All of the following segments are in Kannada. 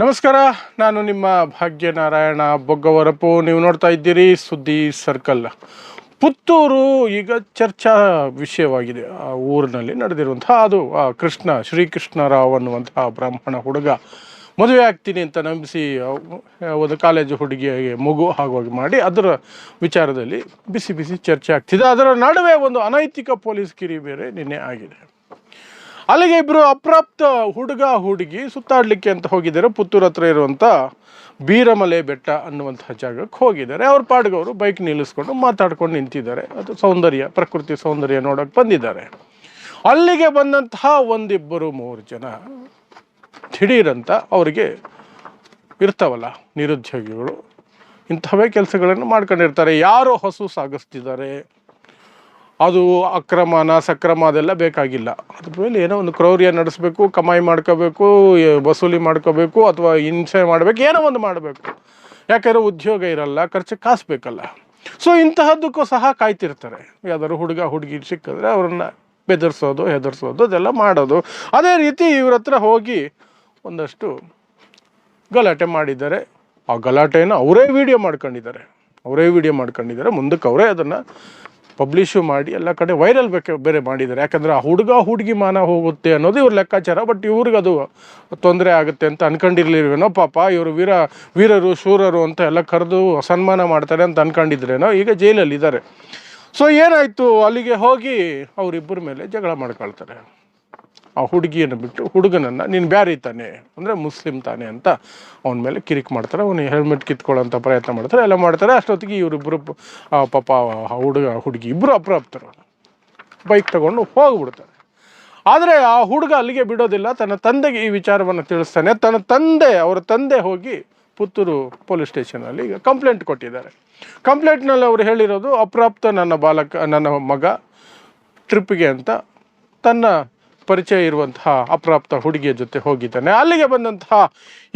ನಮಸ್ಕಾರ, ನಾನು ನಿಮ್ಮ ಭಾಗ್ಯನಾರಾಯಣ ಬೊಗ್ಗವರಪು. ನೀವು ನೋಡ್ತಾ ಇದ್ದೀರಿ ಸುದ್ದಿ ಸರ್ಕಲ್. ಪುತ್ತೂರು ಈಗ ಚರ್ಚಾ ವಿಷಯವಾಗಿದೆ. ಆ ಊರಿನಲ್ಲಿ ನಡೆದಿರುವಂತಹ, ಅದು, ಆ, ಕೃಷ್ಣ, ಶ್ರೀಕೃಷ್ಣರಾವ್ ಅನ್ನುವಂತಹ ಬ್ರಾಹ್ಮಣ ಹುಡುಗ ಮದುವೆ ಆಗ್ತೀನಿ ಅಂತ ನಂಬಿಸಿ ಒಂದು ಕಾಲೇಜು ಹುಡುಗಿಗೆ ಮಗು ಹಾಗಾಗಿ ಮಾಡಿ, ಅದರ ವಿಚಾರದಲ್ಲಿ ಬಿಸಿ ಬಿಸಿ ಚರ್ಚೆ ಆಗ್ತಿದೆ. ಅದರ ನಡುವೆ ಒಂದು ಅನೈತಿಕ ಪೊಲೀಸ್ ಕಿರಿ ಬೇರೆ ನಿನ್ನೆ ಆಗಿದೆ. ಅಲ್ಲಿಗೆ ಇಬ್ಬರು ಅಪ್ರಾಪ್ತ ಹುಡುಗ ಹುಡುಗಿ ಸುತ್ತಾಡಲಿಕ್ಕೆ ಅಂತ ಹೋಗಿದ್ದಾರೆ. ಪುತ್ತೂರು ಹತ್ರ ಇರುವಂಥ ಬೀರಮಲೆ ಬೆಟ್ಟ ಅನ್ನುವಂಥ ಜಾಗಕ್ಕೆ ಹೋಗಿದ್ದಾರೆ. ಅವ್ರ ಪಾಡ್ಗೆ ಅವರು ಬೈಕ್ ನಿಲ್ಲಿಸ್ಕೊಂಡು ಮಾತಾಡ್ಕೊಂಡು ನಿಂತಿದ್ದಾರೆ. ಅದು ಸೌಂದರ್ಯ, ಪ್ರಕೃತಿ ಸೌಂದರ್ಯ ನೋಡೋಕೆ ಬಂದಿದ್ದಾರೆ. ಅಲ್ಲಿಗೆ ಬಂದಂತಹ ಒಂದಿಬ್ಬರು ಮೂರು ಜನ ದಿಢೀರಂತ ಅವರಿಗೆ ಇರ್ತಾವಲ್ಲ, ನಿರುದ್ಯೋಗಿಗಳು ಇಂಥವೇ ಕೆಲಸಗಳನ್ನು ಮಾಡ್ಕೊಂಡಿರ್ತಾರೆ. ಯಾರು ಹಸು ಸಾಗಿಸ್ತಿದ್ದಾರೆ. ಅದು ಅಕ್ರಮನ, ಸಕ್ರಮ ಅದೆಲ್ಲ ಬೇಕಾಗಿಲ್ಲ. ಅದ್ರ ಮೇಲೆ ಏನೋ ಒಂದು ಕ್ರೌರ್ಯ ನಡೆಸಬೇಕು, ಕಮಾಯಿ ಮಾಡ್ಕೋಬೇಕು ವಸೂಲಿ ಮಾಡ್ಕೋಬೇಕು, ಅಥವಾ ಹಿಂಸೆ ಮಾಡಬೇಕು, ಏನೋ ಒಂದು ಮಾಡಬೇಕು. ಯಾಕಂದರೆ ಉದ್ಯೋಗ ಇರಲ್ಲ, ಖರ್ಚು ಕಾಸು ಬೇಕಲ್ಲ ಸೊ ಇಂತಹದ್ದಕ್ಕೂ ಸಹ ಕಾಯ್ತಿರ್ತಾರೆ. ಯಾವ್ದಾದ್ರು ಹುಡುಗ, ಹುಡುಗಿ ಸಿಕ್ಕಿದ್ರೆ ಅವ್ರನ್ನ ಬೆದರಿಸೋದು, ಹೆದರ್ಸೋದು, ಅದೆಲ್ಲ ಮಾಡೋದು. ಅದೇ ರೀತಿ ಇವ್ರ ಹತ್ರ ಹೋಗಿ ಒಂದಷ್ಟು ಗಲಾಟೆ ಮಾಡಿದ್ದಾರೆ. ಆ ಗಲಾಟೆಯನ್ನು ಅವರೇ ವಿಡಿಯೋ ಮಾಡ್ಕೊಂಡಿದ್ದಾರೆ. ಅವರೇ ವಿಡಿಯೋ ಮಾಡ್ಕೊಂಡಿದ್ದಾರೆ. ಮುಂದಕ್ಕೆ ಅವರೇ ಅದನ್ನು ಪಬ್ಲಿಷು ಮಾಡಿ ಎಲ್ಲ ಕಡೆ ವೈರಲ್ ಬೇಕೆ, ಬೇರೆ ಮಾಡಿದ್ದಾರೆ. ಯಾಕಂದರೆ ಆ ಹುಡುಗ ಹುಡುಗಿ ಮಾನ ಹೋಗುತ್ತೆ ಅನ್ನೋದು ಇವ್ರ ಲೆಕ್ಕಾಚಾರ. ಬಟ್ ಇವ್ರಿಗೆ ಅದು ತೊಂದರೆ ಆಗುತ್ತೆ ಅಂತ ಅನ್ಕೊಂಡಿರ್ಲಿಲ್ವೇನೋ ಪಾಪ, ಇವರು ವೀರ, ವೀರರು, ಶೂರರು ಅಂತ ಎಲ್ಲ ಕರೆದು ಸನ್ಮಾನ ಮಾಡ್ತಾರೆ ಅಂತ ಅನ್ಕೊಂಡಿದ್ರೇನೋ, ಈಗ ಜೈಲಲ್ಲಿ ಇದ್ದಾರೆ. ಸೊ ಏನಾಯಿತು? ಅಲ್ಲಿಗೆ ಹೋಗಿ ಅವರಿಬ್ಬರ ಮೇಲೆ ಜಗಳ ಮಾಡ್ಕೊಳ್ತಾರೆ. ಆ ಹುಡುಗಿಯನ್ನು ಬಿಟ್ಟು ಹುಡುಗನನ್ನು, ನೀನು ಬ್ಯಾರಿ ತಾನೆ, ಅಂದರೆ ಮುಸ್ಲಿಂ ತಾನೆ ಅಂತ ಅವನ ಮೇಲೆ ಕಿರಿಕ್ ಮಾಡ್ತಾರೆ. ಅವನು ಹೆಲ್ಮೆಟ್ ಕಿತ್ಕೊಳ್ಳೋಂಥ ಪ್ರಯತ್ನ ಮಾಡ್ತಾರೆ, ಎಲ್ಲ ಮಾಡ್ತಾರೆ. ಅಷ್ಟೊತ್ತಿಗೆ ಇವರಿಬ್ಬರು ಪಾಪ ಹುಡುಗ, ಹುಡುಗಿ ಇಬ್ಬರು ಅಪ್ರಾಪ್ತರು. ಬೈಕ್ ತಗೊಂಡು ಹೋಗ್ಬಿಡ್ತಾರೆ. ಆದರೆ ಆ ಹುಡುಗ ಅಲ್ಲಿಗೆ ಬಿಡೋದಿಲ್ಲ. ತನ್ನ ತಂದೆಗೆ ಈ ವಿಚಾರವನ್ನು ತಿಳಿಸ್ತಾನೆ. ತನ್ನ ತಂದೆ, ಅವರ ತಂದೆ ಹೋಗಿ ಪುತ್ತೂರು ಪೊಲೀಸ್ ಸ್ಟೇಷನಲ್ಲಿ ಈಗ ಕಂಪ್ಲೇಂಟ್ ಕೊಟ್ಟಿದ್ದಾರೆ. ಕಂಪ್ಲೇಂಟ್ನಲ್ಲಿ ಅವರು ಹೇಳಿರೋದು, ಅಪ್ರಾಪ್ತ ನನ್ನ ಬಾಲಕ, ನನ್ನ ಮಗ ಟ್ರಿಪ್ಪಿಗೆ ಅಂತ ತನ್ನ ಪರಿಚಯ ಇರುವಂತಹ ಅಪ್ರಾಪ್ತ ಹುಡುಗಿಯ ಜೊತೆ ಹೋಗಿದ್ದಾನೆ. ಅಲ್ಲಿಗೆ ಬಂದಂತಹ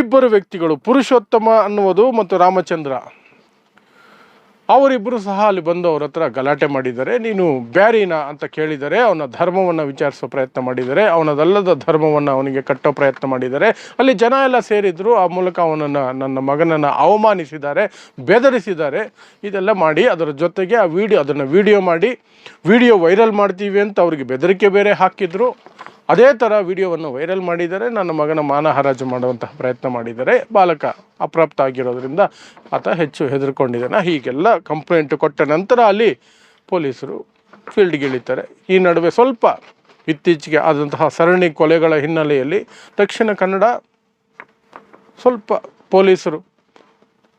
ಇಬ್ಬರು ವ್ಯಕ್ತಿಗಳು ಪುರುಷೋತ್ತಮ ಅನ್ನುವುದು ಮತ್ತು ರಾಮಚಂದ್ರ, ಅವರಿಬ್ಬರು ಸಹ ಅಲ್ಲಿ ಬಂದು ಅವ್ರ ಹತ್ರ ಗಲಾಟೆ ಮಾಡಿದ್ದಾರೆ. ನೀನು ಬ್ಯಾರಿನ ಅಂತ ಕೇಳಿದರೆ ಅವನ ಧರ್ಮವನ್ನು ವಿಚಾರಿಸೋ ಪ್ರಯತ್ನ ಮಾಡಿದರೆ, ಅವನದಲ್ಲದ ಧರ್ಮವನ್ನು ಅವನಿಗೆ ಕಟ್ಟೋ ಪ್ರಯತ್ನ ಮಾಡಿದ್ದಾರೆ ಅಲ್ಲಿ ಜನ ಎಲ್ಲ ಸೇರಿದ್ರು. ಆ ಮೂಲಕ ಅವನನ್ನು, ನನ್ನ ಮಗನನ್ನು ಅವಮಾನಿಸಿದ್ದಾರೆ, ಬೆದರಿಸಿದ್ದಾರೆ. ಇದೆಲ್ಲ ಮಾಡಿ ಅದರ ಜೊತೆಗೆ ಆ ವಿಡಿಯೋ, ಅದನ್ನು ವಿಡಿಯೋ ಮಾಡಿ ವಿಡಿಯೋ ವೈರಲ್ ಮಾಡ್ತೀವಿ ಅಂತ ಅವರಿಗೆ ಬೆದರಿಕೆ ಬೇರೆ ಹಾಕಿದ್ರು. ಅದೇ ಥರ ವಿಡಿಯೋವನ್ನು ವೈರಲ್ ಮಾಡಿದರೆ ನನ್ನ ಮಗನ ಮಾನ ಹರಾಜು ಮಾಡುವಂತಹ ಪ್ರಯತ್ನ ಮಾಡಿದ್ದಾರೆ ಬಾಲಕ ಅಪ್ರಾಪ್ತ ಆಗಿರೋದ್ರಿಂದ ಆತ ಹೆಚ್ಚು ಹೆದರ್ಕೊಂಡಿದ್ದಾನೆ. ಹೀಗೆಲ್ಲ ಕಂಪ್ಲೇಂಟ್ ಕೊಟ್ಟ ನಂತರ ಅಲ್ಲಿ ಪೊಲೀಸರು ಫೀಲ್ಡ್ಗೆ ಇಳಿತಾರೆ. ಈ ನಡುವೆ ಸ್ವಲ್ಪ ಇತ್ತೀಚೆಗೆ ಆದಂತಹ ಸರಣಿ ಕೊಲೆಗಳ ಹಿನ್ನೆಲೆಯಲ್ಲಿ ದಕ್ಷಿಣ ಕನ್ನಡ ಸ್ವಲ್ಪ ಪೊಲೀಸರು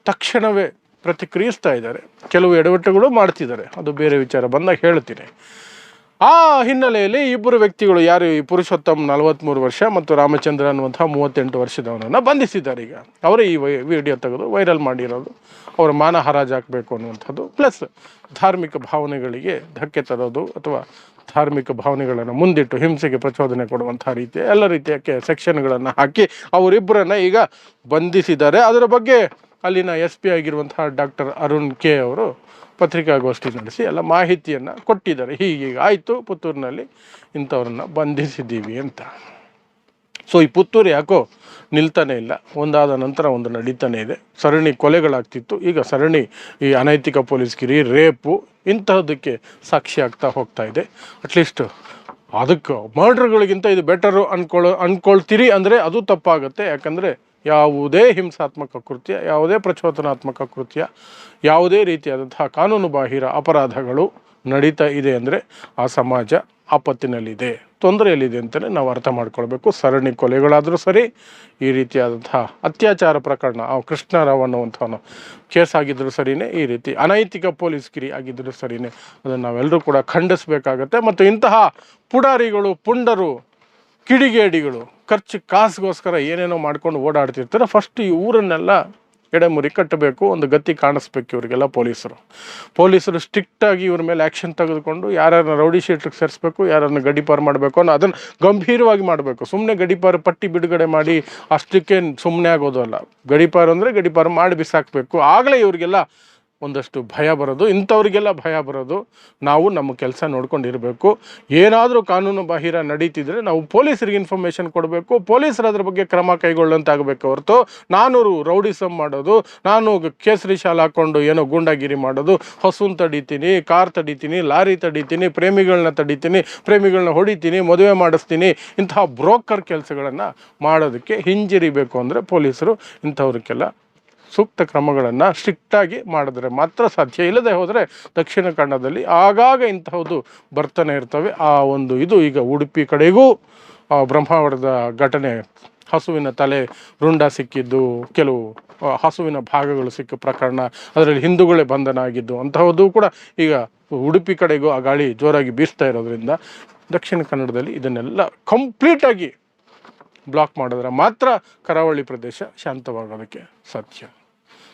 ತಕ್ಷಣವೇ ಪ್ರತಿಕ್ರಿಯಿಸ್ತಾ ಇದ್ದಾರೆ. ಕೆಲವು ಎಡವಟ್ಟುಗಳು ಮಾಡ್ತಿದ್ದಾರೆ. ಅದು ಬೇರೆ ವಿಚಾರ ಬಂದಾಗ ಹೇಳ್ತೀನಿ. ಆ ಹಿನ್ನೆಲೆಯಲ್ಲಿ ಇಬ್ಬರು ವ್ಯಕ್ತಿಗಳು, ಯಾರು ಈ ಪುರುಷೋತ್ತಮ್ ನಲವತ್ತ್ಮೂರು ವರ್ಷ ಮತ್ತು ರಾಮಚಂದ್ರ ಅನ್ನುವಂಥ ಮೂವತ್ತೆಂಟು ವರ್ಷದವನನ್ನು ಬಂಧಿಸಿದ್ದಾರೆ. ಈಗ ಅವರೇ ಈ ವಿಡಿಯೋ ತೆಗೆದು ವೈರಲ್ ಮಾಡಿರೋದು. ಅವರ ಮಾನ ಹರಾಜು ಹಾಕಬೇಕು ಅನ್ನುವಂಥದ್ದು. ಪ್ಲಸ್ ಧಾರ್ಮಿಕ ಭಾವನೆಗಳಿಗೆ ಧಕ್ಕೆ ತರೋದು ಅಥವಾ ಧಾರ್ಮಿಕ ಭಾವನೆಗಳನ್ನು ಮುಂದಿಟ್ಟು ಹಿಂಸೆಗೆ ಪ್ರಚೋದನೆ ಕೊಡುವಂಥ ರೀತಿಯ ಎಲ್ಲ ರೀತಿಯ ಸೆಕ್ಷನ್ಗಳನ್ನು ಹಾಕಿ ಅವರಿಬ್ಬರನ್ನು ಈಗ ಬಂಧಿಸಿದ್ದಾರೆ. ಅದರ ಬಗ್ಗೆ ಅಲ್ಲಿನ ಎಸ್ ಪಿ ಆಗಿರುವಂತಹ ಡಾಕ್ಟರ್ ಅರುಣ್ ಕೆ ಅವರು ಪತ್ರಿಕಾಗೋಷ್ಠಿ ನಡೆಸಿ ಎಲ್ಲ ಮಾಹಿತಿಯನ್ನು ಕೊಟ್ಟಿದ್ದಾರೆ. ಹೀಗೀಗ ಆಯಿತು, ಪುತ್ತೂರಿನಲ್ಲಿ ಇಂಥವ್ರನ್ನ ಬಂಧಿಸಿದ್ದೀವಿ ಅಂತ. ಸೊ ಈ ಪುತ್ತೂರು ಯಾಕೋ ನಿಲ್ತಾನೆ ಇಲ್ಲ? ಒಂದಾದ ನಂತರ ಒಂದು ನಡೀತಾನೆ ಇದೆ. ಸರಣಿ ಕೊಲೆಗಳಾಗ್ತಿತ್ತು. ಈಗ ಸರಣಿ ಈ ಅನೈತಿಕ ಪೊಲೀಸ್ ಕಿರಿ, ರೇಪು ಇಂತಹದಕ್ಕೆ ಸಾಕ್ಷಿ ಆಗ್ತಾ ಹೋಗ್ತಾ ಇದೆ. ಅಟ್ಲೀಸ್ಟ್ ಅದಕ್ಕೆ ಮರ್ಡ್ರ್ಗಳಿಗಿಂತ ಇದು ಬೆಟರು ಅಂದ್ಕೊಳ್ಳೋ ಅಂದ್ಕೊಳ್ತೀರಿ ಅಂದರೆ ಅದು ತಪ್ಪಾಗುತ್ತೆ. ಯಾಕಂದರೆ ಯಾವುದೇ ಹಿಂಸಾತ್ಮಕ ಕೃತ್ಯ, ಯಾವುದೇ ಪ್ರಚೋದನಾತ್ಮಕ ಕೃತ್ಯ, ಯಾವುದೇ ರೀತಿಯಾದಂತಹ ಕಾನೂನು ಬಾಹಿರ ಅಪರಾಧಗಳು ನಡೀತಾ ಇದೆ ಅಂದರೆ ಆ ಸಮಾಜ ಆಪತ್ತಿನಲ್ಲಿದೆ, ತೊಂದರೆಯಲ್ಲಿದೆ ಅಂತಲೇ ನಾವು ಅರ್ಥ ಮಾಡ್ಕೊಳ್ಬೇಕು. ಸರಣಿ ಕೊಲೆಗಳಾದರೂ ಸರಿ, ಈ ರೀತಿಯಾದಂತಹ ಅತ್ಯಾಚಾರ ಪ್ರಕರಣ, ಆ ಕೃಷ್ಣರಾವ್ ಅನ್ನುವಂಥವನು ಕೇಸ್ ಆಗಿದ್ದರೂ ಸರಿಯೇ ಈ ರೀತಿ ಅನೈತಿಕ ಪೊಲೀಸ್ ಕಿರಿ ಆಗಿದ್ದರೂ ಸರಿಯೇ ಅದನ್ನು ನಾವೆಲ್ಲರೂ ಕೂಡ ಖಂಡಿಸಬೇಕಾಗತ್ತೆ. ಮತ್ತು ಇಂತಹ ಪುಡಾರಿಗಳು, ಪುಂಡರು, ಕಿಡಿಗೇಡಿಗಳು ಖರ್ಚು ಕಾಸಿಗೋಸ್ಕರ ಏನೇನೋ ಮಾಡ್ಕೊಂಡು ಓಡಾಡ್ತಿರ್ತಾರೆ. ಫಸ್ಟ್ ಈ ಊರನ್ನೆಲ್ಲ ಎಡೆಮುರಿ ಕಟ್ಟಬೇಕು, ಒಂದು ಗತಿ ಕಾಣಿಸ್ಬೇಕು ಇವರಿಗೆಲ್ಲ ಪೊಲೀಸರು. ಪೊಲೀಸರು ಸ್ಟ್ರಿಕ್ಟಾಗಿ ಇವ್ರ ಮೇಲೆ ಆ್ಯಕ್ಷನ್ ತೆಗೆದುಕೊಂಡು ಯಾರನ್ನ ರೌಡಿ ಶೀಟ್ರಿಗೆ ಸೇರಿಸ್ಬೇಕು ಯಾರನ್ನು ಗಡಿಪಾರು ಮಾಡಬೇಕು ಅನ್ನೋ ಅದನ್ನು ಗಂಭೀರವಾಗಿ ಮಾಡಬೇಕು. ಸುಮ್ಮನೆ ಗಡಿಪಾರು ಪಟ್ಟಿ ಬಿಡುಗಡೆ ಮಾಡಿ ಅಷ್ಟಕ್ಕೆ ಸುಮ್ಮನೆ ಆಗೋದು ಅಲ್ಲ. ಗಡಿಪಾರು ಅಂದರೆ ಗಡಿಪಾರು ಮಾಡಿ ಬಿಸಾಕಬೇಕು. ಆಗಲೇ ಇವರಿಗೆಲ್ಲ ಒಂದಷ್ಟು ಭಯ ಬರೋದು, ಇಂಥವ್ರಿಗೆಲ್ಲ ಭಯ ಬರೋದು. ನಾವು ನಮ್ಮ ಕೆಲಸ ನೋಡ್ಕೊಂಡಿರಬೇಕು. ಏನಾದರೂ ಕಾನೂನು ಬಾಹಿರ ನಡೀತಿದ್ರೆ ನಾವು ಪೊಲೀಸರಿಗೆ ಇನ್ಫಾರ್ಮೇಷನ್ ಕೊಡಬೇಕು. ಪೊಲೀಸರು ಅದ್ರ ಬಗ್ಗೆ ಕ್ರಮ ಕೈಗೊಳ್ಳಂತಾಗಬೇಕು ಹೊರತು ನಾನು ರೌಡಿಸಮ್ ಮಾಡೋದು, ನಾನು ಕೇಸರಿ ಶಾಲೆ ಹಾಕ್ಕೊಂಡು ಏನೋ ಗೂಂಡಾಗಿರಿ ಮಾಡೋದು, ಹಸುನ್ ತಡಿತೀನಿ, ಕಾರ್ ತಡಿತೀನಿ, ಲಾರಿ ತಡಿತೀನಿ ಪ್ರೇಮಿಗಳನ್ನ ತಡಿತೀನಿ ಪ್ರೇಮಿಗಳನ್ನ ಹೊಡಿತೀನಿ, ಮದುವೆ ಮಾಡಿಸ್ತೀನಿ, ಇಂತಹ ಬ್ರೋಕರ್ ಕೆಲಸಗಳನ್ನು ಮಾಡೋದಕ್ಕೆ ಹಿಂಜರಿಬೇಕು ಅಂದರೆ ಪೊಲೀಸರು, ಇಂಥವ್ರಿಗೆಲ್ಲ ಸೂಕ್ತ ಕ್ರಮಗಳನ್ನು ಸ್ಟ್ರಿಕ್ಟಾಗಿ ಮಾಡಿದ್ರೆ ಮಾತ್ರ ಸಾಧ್ಯ. ಇಲ್ಲದೆ ಹೋದರೆ ದಕ್ಷಿಣ ಕನ್ನಡದಲ್ಲಿ ಆಗಾಗ ಇಂತಹದ್ದು ಬರ್ತಾನೆ ಇರ್ತವೆ. ಆ ಒಂದು ಇದು ಈಗ ಉಡುಪಿ ಕಡೆಗೂ ಬ್ರಹ್ಮಾವರದ ಘಟನೆ, ಹಸುವಿನ ತಲೆ ರುಂಡ ಸಿಕ್ಕಿದ್ದು, ಕೆಲವು ಹಸುವಿನ ಭಾಗಗಳು ಸಿಕ್ಕ ಪ್ರಕರಣ, ಅದರಲ್ಲಿ ಹಿಂದೂಗಳೇ ಬಂಧನ ಆಗಿದ್ದು ಅಂತಹದ್ದು ಕೂಡ ಈಗ ಉಡುಪಿ ಕಡೆಗೂ ಆ ಗಾಳಿ ಜೋರಾಗಿ ಬೀಸ್ತಾ ಇರೋದ್ರಿಂದ ದಕ್ಷಿಣ ಕನ್ನಡದಲ್ಲಿ ಇದನ್ನೆಲ್ಲ ಕಂಪ್ಲೀಟಾಗಿ ಬ್ಲಾಕ್ ಮಾಡಿದ್ರೆ ಮಾತ್ರ ಕರಾವಳಿ ಪ್ರದೇಶ ಶಾಂತವಾಗೋದಕ್ಕೆ ಸಾಧ್ಯ.